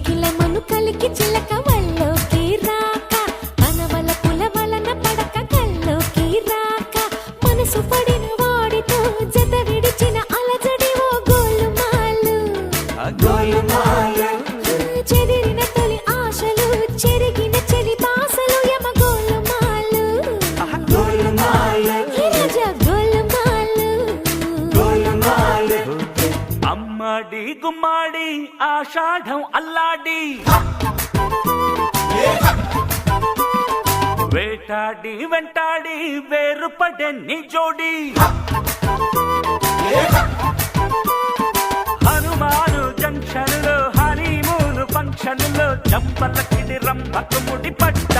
కిలకిలమను కలికి చిలక వల్లోకి రాక. పనవల పుల వలన పడక కల్లోకి రాక. మనసు పడిన అమ్మాడి గుమ్మాడి ఆషాఢం అల్లాడి. వేటాడి వెంటాడి వేరుపడే నీ జోడి. హనుమాను జంక్షన్లో హనీమూన్ ఫంక్షన్లో జంపలకిడి రంభకు ముడి పడ్డ